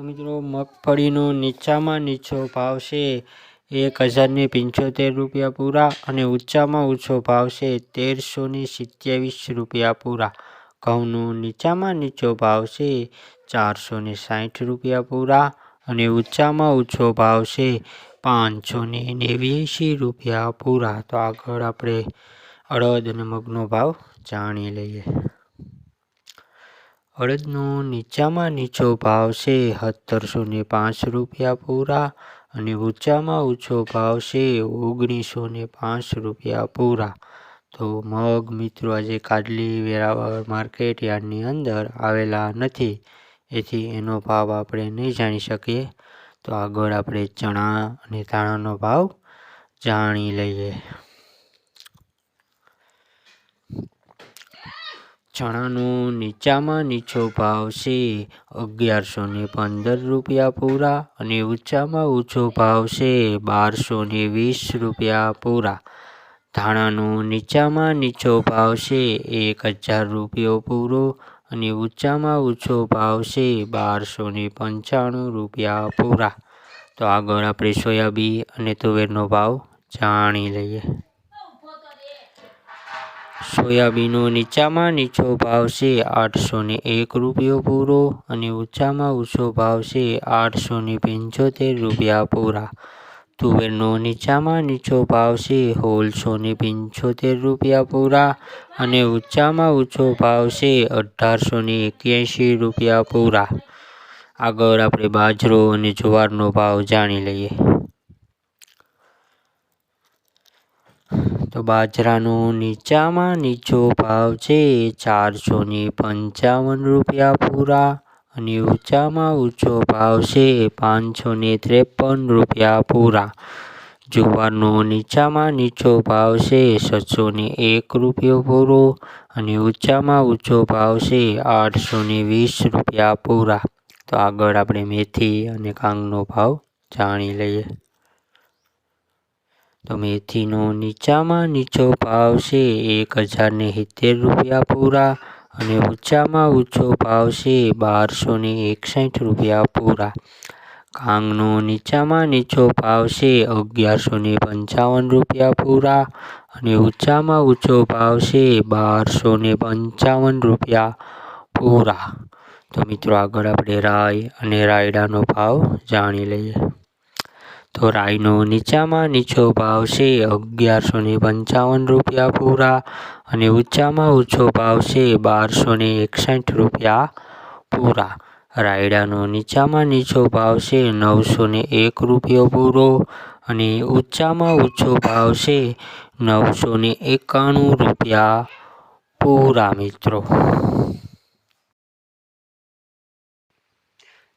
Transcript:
તો મિત્રો, મગફળીનો નીચામાં નીચો ભાવ છે. એક હજારને પંચોતેર રૂપિયા પૂરા અને ઊંચામાં ઊંચો ભાવ છે તેરસો ને સિત્યાવીસ રૂપિયા પૂરા. ઘઉંનો નીચામાં નીચો ભાવ છે ચારસો ને સાઠ રૂપિયા પૂરા અને ઊંચામાં ઊંચો ભાવ છે પાંચસો ને નેવ્યાસી રૂપિયા પૂરા. તો આગળ આપણે અડદ અને મગનો ભાવ જાણી લઈએ. અડદનો નીચામાં નીચો ભાવ છે સત્તરસો ને પાંચ રૂપિયા પૂરા અને ઊંચામાં ઊંચો ભાવ છે ઓગણીસો ને પાંચ રૂપિયા પૂરા. તો મગ મિત્રો, આજે કાડલી વેરાવળ માર્કેટ યાર્ડની અંદર આવેલા નથી. એથી એનો ભાવ આપણે નહીં જાણી શકીએ. તો આગળ આપણે ચણા અને ધાણાનો ભાવ જાણી લઈએ. ચણાનો નીચામાં નીચો ભાવ છે. અગિયારસો ને પંદર રૂપિયા પૂરા અને ઊંચામાં ઊંચો ભાવ છે. બારસો ને વીસ રૂપિયા પૂરા. ધાણાનો નીચામાં નીચો ભાવ છે. એક હજાર રૂપિયો પૂરો અને ઊંચામાં ઊંચો ભાવ છે. બારસો ને પંચાણું રૂપિયા પૂરા. તો આગળ આપણે સોયાબી અને તુવેરનો ભાવ જાણી લઈએ. સોયાબીનનો નીચામાં નીચો ભાવ છે આઠસો ને એક રૂપિયો પૂરો અને ઊંચામાં ઊંચો ભાવ છે આઠસો ને પંચોતેર રૂપિયા પૂરા. તુવેરનો નીચામાં નીચો ભાવ છે સોળસો ને પંચોતેર રૂપિયા પૂરા અને ઊંચામાં ઊંચો ભાવ છે અઢારસો ને એક્યાસી રૂપિયા પૂરા. આગળ આપણે બાજરો અને જુવારનો ભાવ જાણી લઈએ. તો બાજરાનો નીચામાં નીચો ભાવ છે ચારસો ને પંચાવન રૂપિયા પૂરા અને ઊંચામાં ઊંચો ભાવ છે પાંચસો ને ત્રેપન રૂપિયા પૂરા. જુવારનો નીચામાં નીચો ભાવ છે છસો ને એક રૂપિયો પૂરો અને ઊંચામાં ઊંચો ભાવ છે આઠસો ને વીસ રૂપિયા પૂરા. તો આગળ આપણે મેથી અને કાંગનો ભાવ જાણી લઈએ. તો મેથીનો નીચામાં નીચો ભાવ છે, એક હજાર ને સિત્તેર રૂપિયા પૂરા અને ઊંચામાં ઊંચો ભાવ છે, બારસો ને એકસઠ રૂપિયા પૂરા. કાંગનો નીચામાં નીચો ભાવ છે, અગિયારસો ને પંચાવન રૂપિયા પૂરા અને ઊંચામાં ઊંચો ભાવ છે, બારસો ને પંચાવન રૂપિયા પૂરા. તો મિત્રો આગળ આપણે રાય અને રાયડાનો ભાવ જાણી લઈએ. તો રાઈનો નીચામાં નીચો ભાવ છે, અગિયારસો ને પંચાવન રૂપિયા પૂરા અને ઊંચામાં ઊંચો ભાવ છે, બારસો ને એકસઠ રૂપિયા પૂરા. રાયડાનો નીચામાં નીચો ભાવ છે, નવસો ને એક રૂપિયો પૂરો અને ઊંચામાં ઊંચો ભાવ છે, નવસો ને એકાણું રૂપિયા પૂરા મિત્રો.